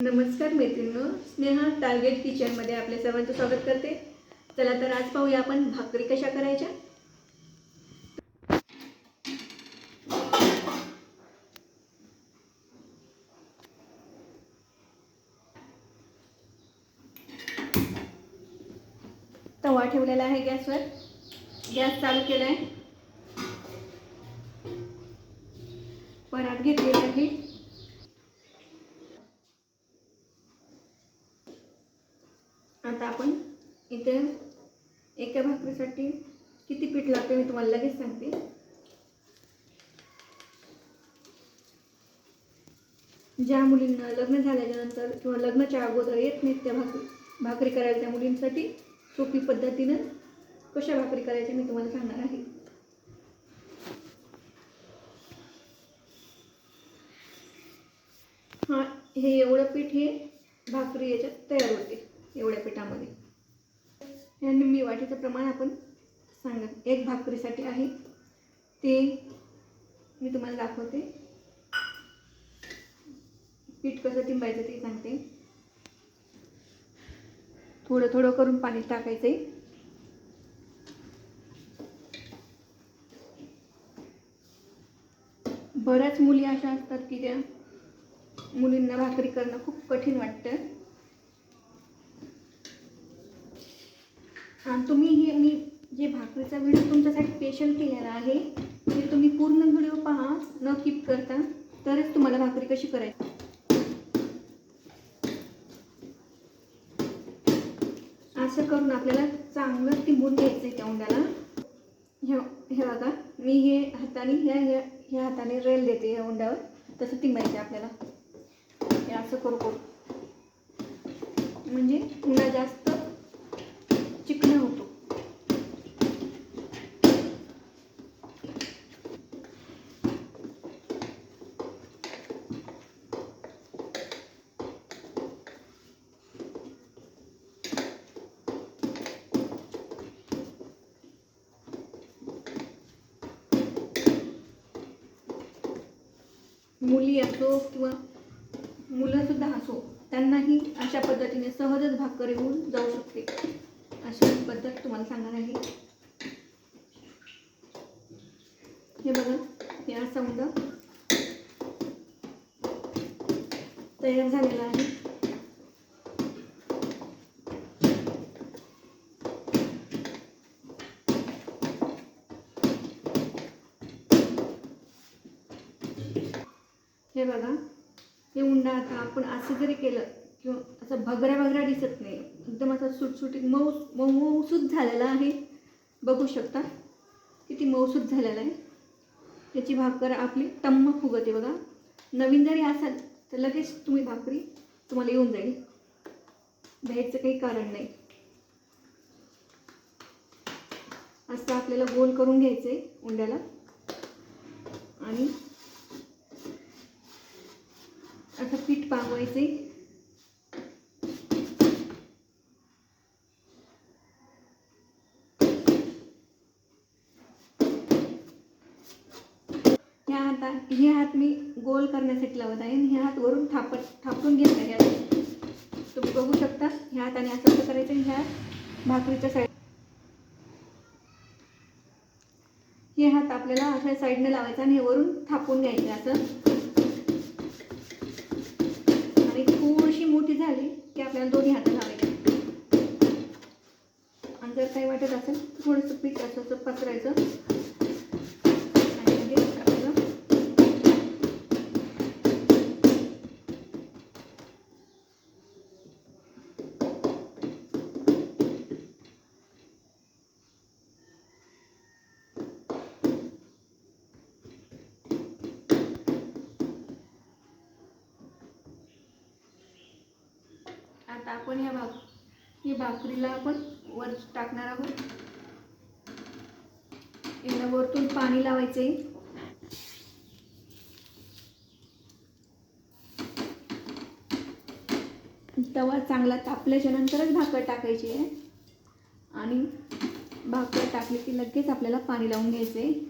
नमस्कार मैत्रिणींनो स्नेहा टार्गेट किचनमध्ये आपल्या सर्वांचं स्वागत करते. चला तर आज पाहूया आपण भाकरी कशा करायच्या? तवा ठेवलेला आहे गॅसवर. गॅस चालू केला आहे परात घेतलेला आहे आता आपण इथे एका भाकरीसाठी किती पीठ लागते मी तुम्हाला लगेच सांगते. ज्या मुलींना लग्न झाल्याच्यानंतर किंवा लग्नाच्या अगोदर येत नाहीत त्या भाकरी भाकरी करायला त्या मुलींसाठी सोपी पद्धतीनं कशा भाकरी करायच्या मी तुम्हाला सांगणार आहे. हा हे एवढं पीठ हे भाकरी याच्यात तयार होते एवढ्या पिठामध्ये. या निम्मी वाटीचं प्रमाण आपण सांगा एक भाकरीसाठी आहे. ते मी तुम्हाला दाखवते. पीठ कसं तिंबायचं ते सांगते. थोडं थोडं करून पाणी टाकायचं आहे बऱ्याच मुली अशा असतात की त्या मुलींना भाकरी करणं खूप कठीण वाटतं. तुम्ही हे मी जे भाकरीचा व्हिडिओ तुमच्यासाठी स्पेशल केलेला आहे ते तुम्ही पूर्ण व्हिडिओ पहा न किप करता तरच तुम्हाला भाकरी कशी करायची. असं करून आपल्याला चांगलं तिंबून घ्यायचं आहे त्या उंड्याला. हे हे बघा मी हे हाताने ह्या ह्या ह्या हाताने रेल देते ह्या उंड्यावर. तसं तिंबायचं आहे आपल्याला. हे असं करू करू. म्हणजे उंडा जास्त चिकना होतो मुली असो किंवा मुलंसुद्धा असो त्यांनाही अशा पद्धतीने सहजच भाकर येऊन जाऊ शकते. अशी पद्धत तुम्हाला सांगणार आहे. हे बघा हे असा उंडा तयार झालेला आहे. बघा. हे उंडा आता आपण असं जरी केलं किंवा असं भगऱ्या भगऱ्या दिसत नाही. एकदम असं सुटसुटीत मऊ मऊ मऊसूत झालेला आहे. बघू शकता. किती मऊसूत झालेला आहे. त्याची भाकर आपली टम्म फुगते बघा. नवीन जरी असाल तर लगेच तुम्ही भाकरी तुम्हाला येऊन जाईल. द्यायचं काही कारण नाही. असं आपल्याला गोल करून घ्यायचं आहे उंड्याला. आणि आता पीठ पांगवायचे ह्या हाता हे हात मी गोल करण्यासाठी लावत आहे आणि हे हात वरून थापट थापून घेत आहे तुम्ही बघू शकता ह्या हाताने असं कसं करायचं ह्या भाकरीच्या साईड हे हात आपल्याला अशा साईडने लावायचा आणि हे वरून थापून घ्यायचं असं. झाली की आपल्याला दोन्ही हात लावायचे आणि जर काही वाटत असेल थोडंसं पीठ असं पसरायचं आणि लगेच आपल्याला आता आपण ह्या भाक ही भाकरीला आपण वर टाकणार आहोत. याला वरतून पाणी लावायचे. तवा चांगला तापल्याच्या नंतरच भाकर टाकायची आहे. आणि भाकर टाकली की लगेच आपल्याला पाणी लावून घ्यायचं. आहे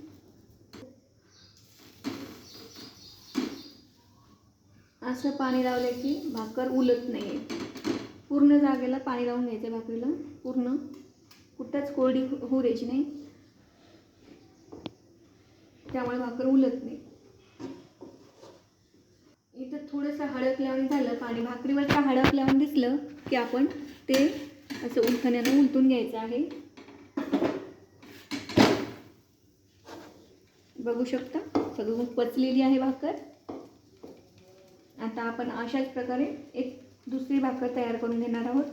असं पाणी लावलं की भाकर उलत नाही आहे पूर्ण जागेला पाणी लावून घ्यायचं भाकरीला पूर्ण. कुठंच कोरडी हो- होऊ द्यायची नाही. त्यामुळे भाकर उलत नाही. इथं थोडंसं हडकल्यावर झालं. पाणी भाकरीवर का हडकल्यावर दिसलं की आपण ते असं उलथण्यानं उलटून घ्यायचं आहे. बघू शकता. सगळं पचलेली आहे भाकर. आता आपण अशाच प्रकारे एक दुसरी भाकर तयार करून घेणार आहोत.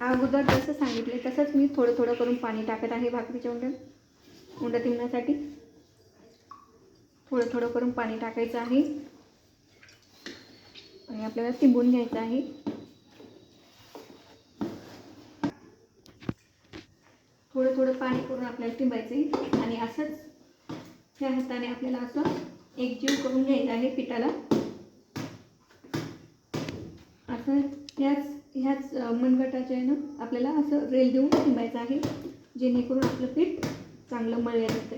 अगोदर जसं सांगितले तसंच मी थोडं थोडं करून पाणी टाकत आहे भाकरीच्या उंड्यात उंडा तिंबण्यासाठी. थोडं थोडं करून पाणी टाकायचं आहे. आणि आपल्याला तिंबून घ्यायचं आहे. थोडं थोडं पाणी करून आपल्याला टिंबायचं आहे. आणि असंच ह्या हाताने आपल्याला असं एकजीव करून घ्यायचं आहे पिठाला. असं ह्याच ह्याच अ, मनगटाच्या आहे ना आपल्याला असं रेल देऊन टिंबायचं आहे. जेणेकरून आपलं पीठ चांगलं मळलं जातं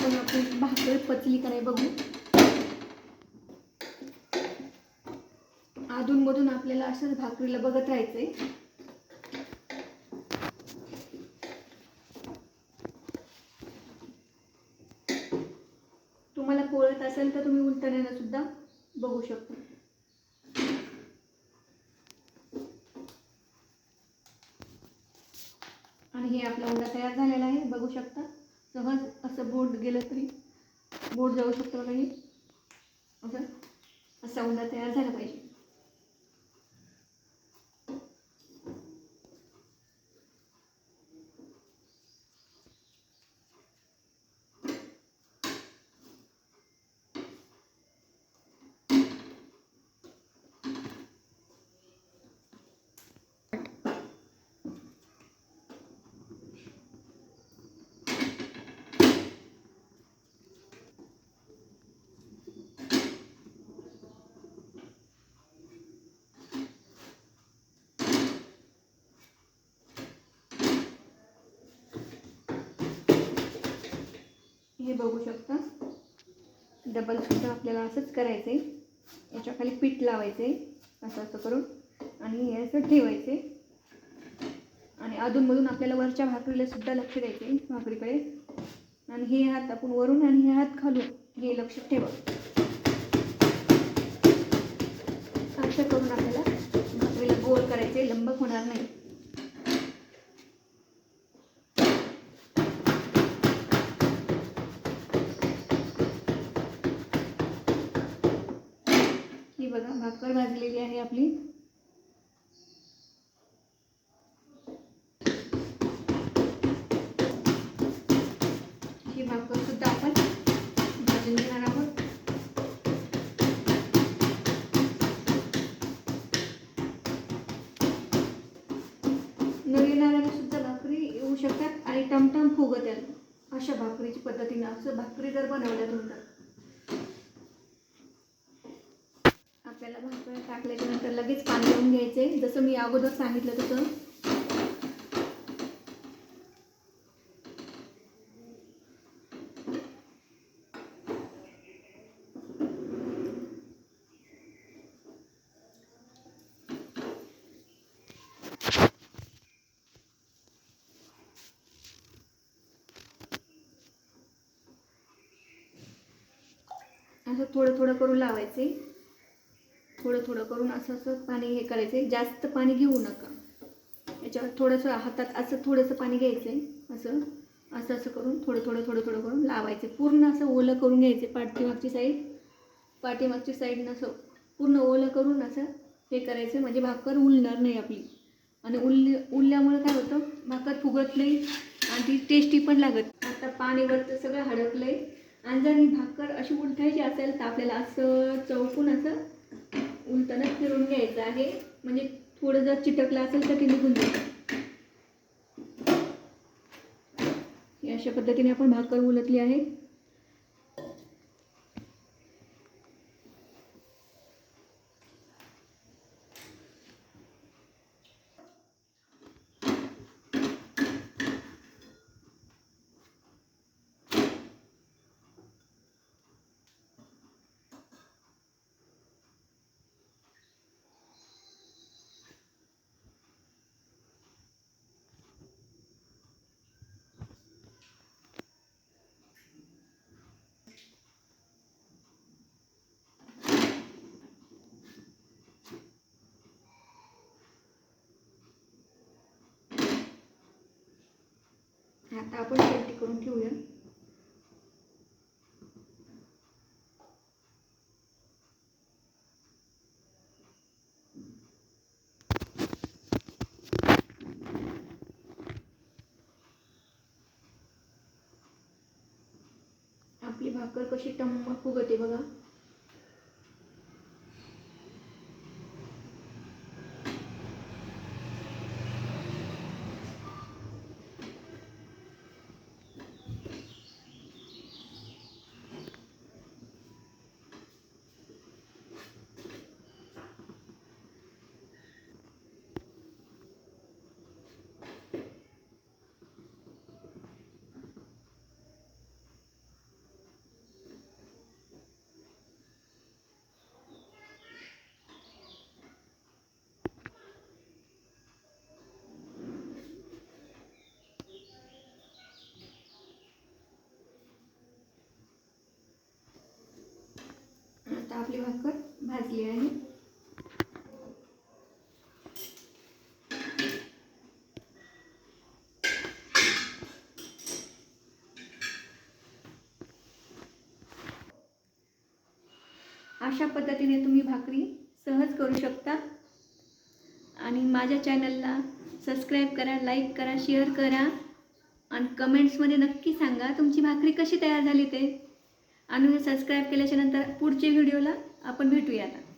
आता आपण आपली भाकर पचली का नाही बघू. अधूनमधून आपल्याला असंच भाकरीला बघत राहायचंय. तुम्हाला कोळत असेल तर तुम्ही उलटण्यानं सुद्धा बघू शकता. आणि हे आपला उंडा तयार झालेला आहे बघू शकता. सहज असं बोट गेलं तरी बोट जाऊ शकतं बघा हे. असं असा उंडा तयार झाला पाहिजे. हे बघू शकता. डबल सुद्धा आपल्याला असंच करायचं आहे याच्या खाली पीठ लावायचं आहे असं असं करून. आणि हे असं ठेवायचे आणि अधूनमधून आपल्याला वरच्या भाकरीला सुद्धा लक्ष द्यायचं आहे भाकरीकडे. आणि हे हात आपण वरून आणि हे हात खालून हे लक्ष ठेवा. असं करून आपल्याला भाकरीला गोल करायचे लंबक होणार नाही ही बघा भाकर भाजलेली आहे आपली ही भाकर सुद्धा आपण भाजून घेणार आहोत. न सुद्धा भाकरी येऊ शकतात आणि टमटम फुगत आहेत अशा भाकरीची पद्धतीनं असं भाकरी जर बनवल्या तुम्ही आपल्याला भाकर टाकल्याच्या नंतर लगेच पाणी लावून घ्यायचे. जसं मी अगोदर सांगितलं तसं. असं थोडं थोडं करून लावायचे. थोडं थोडं करून असं असं पाणी हे करायचं. आहे जास्त पाणी घेऊ नका. याच्यावर थोडंसं हातात असं थोडंसं पाणी घ्यायचं आहे असं असं असं करून थोडं थोडं थोडं थोडं करून लावायचं. पूर्ण असं ओलं करून घ्यायचे पाठीमागची साईड. पाठीमागची साईडनं असं पूर्ण ओलं करून असं हे करायचं. म्हणजे भाकर उलणार नाही आपली. आणि उल उलल्यामुळे काय होतं? भाकर फुगत नाही आणि ती टेस्टी पण लागत आता पाणीवर तर सगळं हडकलं आहे आणि जर ही भाकर अशी उलटायची असेल तर आपल्याला असं चौकून असं उलटनच फिरून घ्यायचं आहे. म्हणजे थोडं जर चिटकलं असेल तर ते निघून जाईल. अशा पद्धतीने आपण भाकर उलटली आहे. आता आपण पलटी करून ठेवूया. आपली भाकर कशी टम्म फुगते बघा. आपली भाकर भाजली आहे. अशा पद्धतीने तुम्ही भाकरी सहज करू शकता. आणि माझ्या चॅनलला सबस्क्राईब करा लाईक करा शेअर करा. आणि कमेंट्समध्ये नक्की सांगा तुमची भाकरी कशी तयार झाली ते. आणि सबस्क्राईब केल्याच्यानंतर पुढच्या व्हिडिओला आपण भेटूया आता